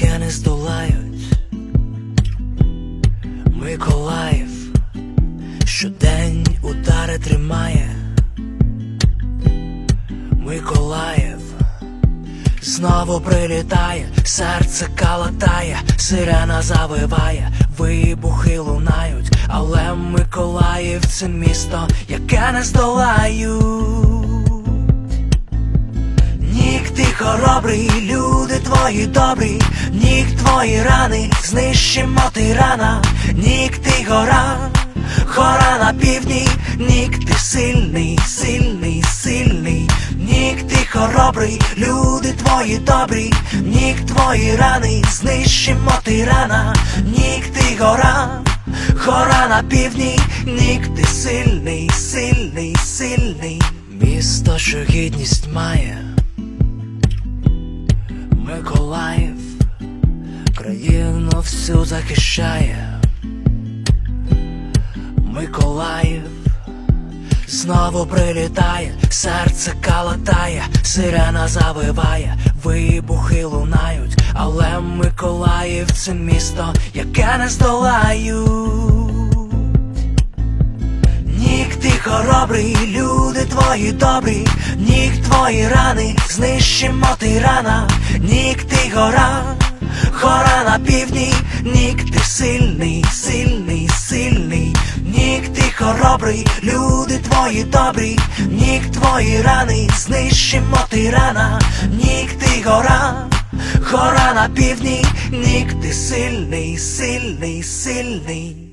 яке не здолають. Миколаїв щодень удари тримає. Миколаїв знову прилітає, серце калатає, сирена завиває, вибухи лунають, але Миколаїв це місто, яке не здолають. Нік ти хоробрий, твої добрі, нік твої рани, знищимо тирана, нік ти гора, гора на півдні, нік ти сильний, сильний, сильний, нік ти хоробрий, люди твої добрі, нік твої рани, знищимо тирана, нік ти гора, гора на півдні, нік ти сильний, сильний, сильний, місто, що гідність має. Миколаїв країну всю захищає. Миколаїв знову прилітає, серце калатає, сирена завиває, вибухи лунають, але Миколаїв це місто, яке не здолають. Нік ти хоробрий, люди твої добрі, нік твої рани, знищимо тирана, нік ти гора, хора на півдні, нік ти сильний, сильний, сильний, нік ти хоробрий, люди твої добрі, нік твої рани, знищимо тирана, нік ти гора, хора на півдні, нік ти сильний, сильний, сильний.